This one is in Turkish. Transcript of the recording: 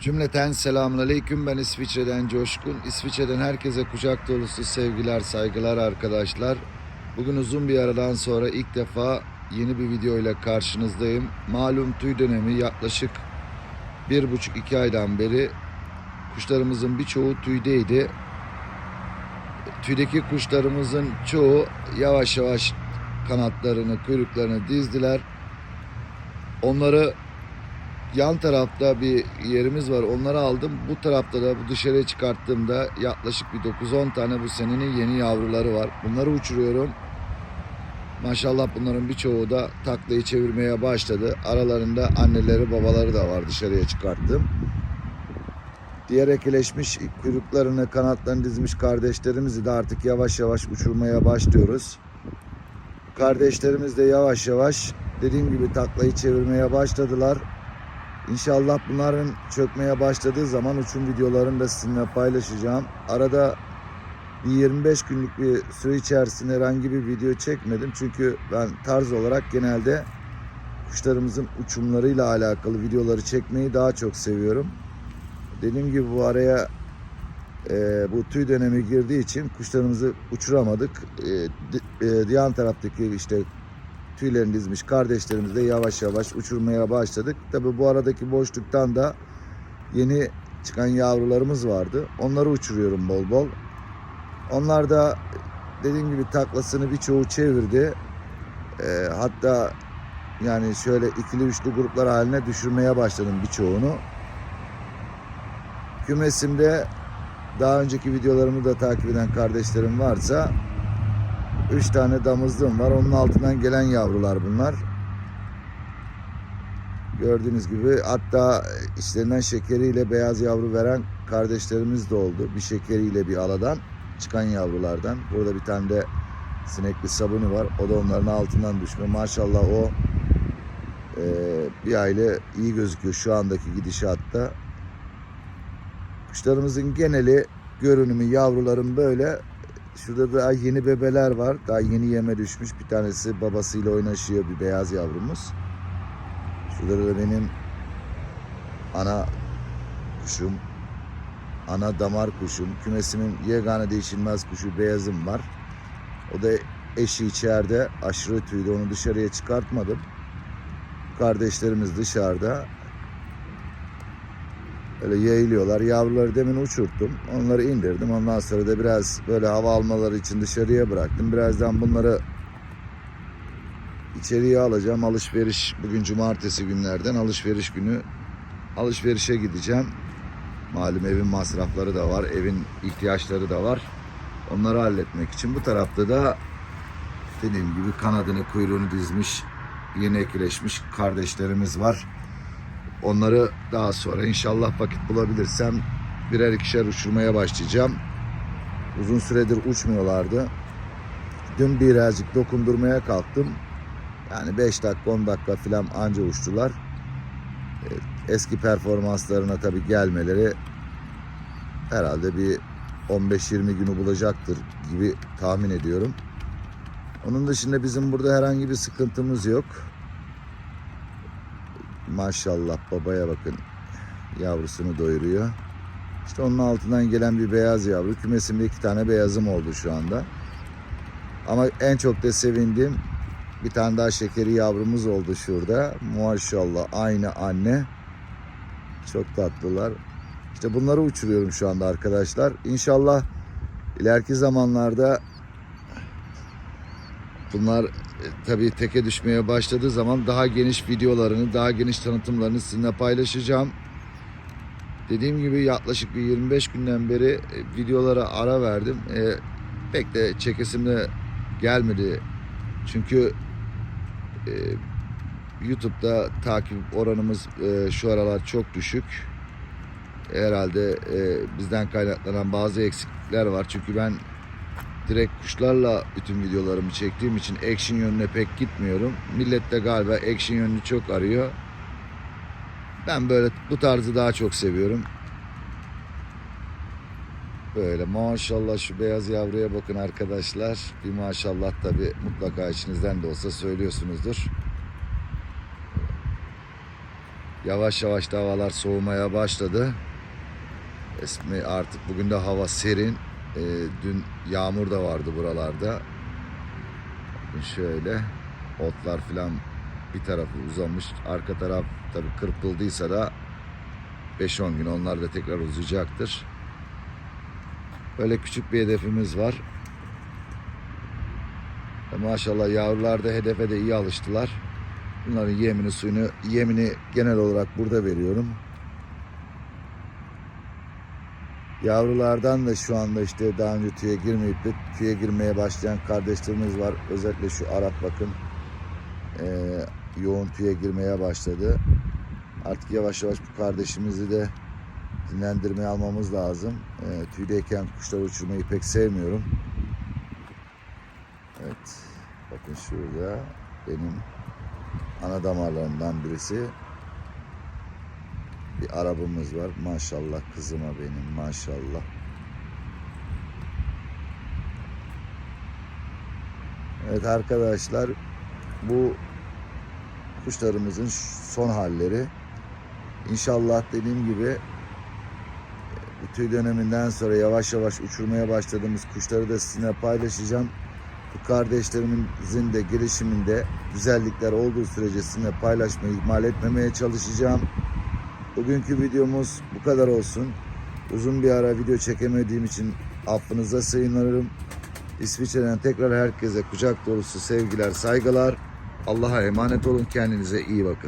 Cümleten selamun aleyküm. Ben İsviçre'den Coşkun. İsviçre'den herkese kucak dolusu sevgiler, saygılar arkadaşlar. Bugün uzun bir aradan sonra ilk defa yeni bir video ile karşınızdayım. Malum tüy dönemi yaklaşık bir buçuk iki aydan beri kuşlarımızın birçoğu tüydeydi. Tüydeki kuşlarımızın çoğu yavaş yavaş kanatlarını, kuyruklarını dizdiler. Onları yan tarafta bir yerimiz var. Onları aldım. Bu tarafta da bu dışarıya çıkarttığımda yaklaşık bir 9-10 tane bu senenin yeni yavruları var. Bunları uçuruyorum. Maşallah bunların birçoğu da taklayı çevirmeye başladı. Aralarında anneleri babaları da var dışarıya çıkarttım. Diğer ekeleşmiş kuyruklarını kanatlarını dizmiş kardeşlerimizi de artık yavaş yavaş uçurmaya başlıyoruz. Kardeşlerimiz de yavaş yavaş dediğim gibi taklayı çevirmeye başladılar. İnşallah bunların çökmeye başladığı zaman uçum videolarını da sizinle paylaşacağım. Arada bir 25 günlük bir süre içerisinde herhangi bir video çekmedim. Çünkü ben tarz olarak genelde kuşlarımızın uçumlarıyla alakalı videoları çekmeyi daha çok seviyorum. Dediğim gibi bu araya e, bu tüy dönemi girdiği için kuşlarımızı uçuramadık. E, di- e, diğer taraftaki işte tüylerini dizmiş kardeşlerimizi de yavaş yavaş uçurmaya başladık. Tabi bu aradaki boşluktan da yeni çıkan yavrularımız vardı. Onları uçuruyorum bol bol. Onlar da dediğim gibi taklasını birçoğu çevirdi. Ee, hatta yani şöyle ikili üçlü gruplar haline düşürmeye başladım birçoğunu. Kümesimde daha önceki videolarımı da takip eden kardeşlerim varsa 3 tane damızlığım var. Onun altından gelen yavrular bunlar. Gördüğünüz gibi hatta içlerinden şekeriyle beyaz yavru veren kardeşlerimiz de oldu. Bir şekeriyle bir aladan çıkan yavrulardan. Burada bir tane de sinekli sabunu var. O da onların altından düşme. Maşallah o e, bir aile iyi gözüküyor şu andaki gidişatta. Kuşlarımızın geneli görünümü yavruların böyle Şurada daha yeni bebeler var. Daha yeni yeme düşmüş. Bir tanesi babasıyla oynaşıyor bir beyaz yavrumuz. Şurada da benim ana kuşum. Ana damar kuşum. Kümesimin yegane değişilmez kuşu beyazım var. O da eşi içeride. Aşırı tüylü. Onu dışarıya çıkartmadım. Kardeşlerimiz dışarıda. Öyle yayılıyorlar. Yavruları demin uçurttum. Onları indirdim. Ondan sonra da biraz böyle hava almaları için dışarıya bıraktım. Birazdan bunları içeriye alacağım. Alışveriş bugün cumartesi günlerden alışveriş günü alışverişe gideceğim. Malum evin masrafları da var. Evin ihtiyaçları da var. Onları halletmek için bu tarafta da dediğim gibi kanadını kuyruğunu dizmiş yeni ekileşmiş kardeşlerimiz var. Onları daha sonra inşallah vakit bulabilirsem birer ikişer uçurmaya başlayacağım. Uzun süredir uçmuyorlardı. Dün birazcık dokundurmaya kalktım. Yani 5 dakika 10 dakika falan anca uçtular. E, Eski performanslarına tabii gelmeleri herhalde bir 15-20 günü bulacaktır gibi tahmin ediyorum. Onun dışında bizim burada herhangi bir sıkıntımız yok. Maşallah babaya bakın. Yavrusunu doyuruyor. İşte onun altından gelen bir beyaz yavru. Kümesimde iki tane beyazım oldu şu anda. Ama en çok da sevindiğim bir tane daha şekeri yavrumuz oldu şurada. Maşallah aynı anne. Çok tatlılar. İşte bunları uçuruyorum şu anda arkadaşlar. İnşallah ileriki zamanlarda bunlar e, tabii teke düşmeye başladığı zaman daha geniş videolarını, daha geniş tanıtımlarını sizinle paylaşacağım. Dediğim gibi yaklaşık bir 25 günden beri e, videolara ara verdim. E, pek de çekesim de gelmedi. Çünkü e, YouTube'da takip oranımız e, şu aralar çok düşük. Herhalde e, bizden kaynaklanan bazı eksiklikler var. Çünkü ben direkt kuşlarla bütün videolarımı çektiğim için action yönüne pek gitmiyorum. Millet de galiba action yönünü çok arıyor. Ben böyle bu tarzı daha çok seviyorum. Böyle maşallah şu beyaz yavruya bakın arkadaşlar. Bir maşallah tabi mutlaka içinizden de olsa söylüyorsunuzdur. Yavaş yavaş da havalar soğumaya başladı. Esmi artık bugün de hava serin. Ee, dün yağmur da vardı buralarda. Şöyle otlar filan bir tarafı uzamış. Arka taraf tabii kırpıldıysa da 5-10 gün onlar da tekrar uzayacaktır. Böyle küçük bir hedefimiz var. E Maşallah yavrular da hedefe de iyi alıştılar. Bunların yemini suyunu yemini genel olarak burada veriyorum. Yavrulardan da şu anda işte daha önce tüye girmeyip de tüye girmeye başlayan kardeşlerimiz var. Özellikle şu Arap bakın eee, yoğun tüye girmeye başladı. Artık yavaş yavaş bu kardeşimizi de dinlendirmeye almamız lazım. Eee tüydeyken kuşları uçurmayı pek sevmiyorum. Evet. Bakın şurada benim ana damarlarımdan birisi. Bir arabamız var. Maşallah kızıma benim maşallah. Evet arkadaşlar bu kuşlarımızın son halleri. İnşallah dediğim gibi tüy döneminden sonra yavaş yavaş uçurmaya başladığımız kuşları da sizinle paylaşacağım. Bu kardeşlerimizin de gelişiminde güzellikler olduğu sürece sizinle paylaşmayı ihmal etmemeye çalışacağım. Bugünkü videomuz bu kadar olsun. Uzun bir ara video çekemediğim için affınıza sığınırım. İsviçre'den tekrar herkese kucak dolusu sevgiler, saygılar. Allah'a emanet olun. Kendinize iyi bakın.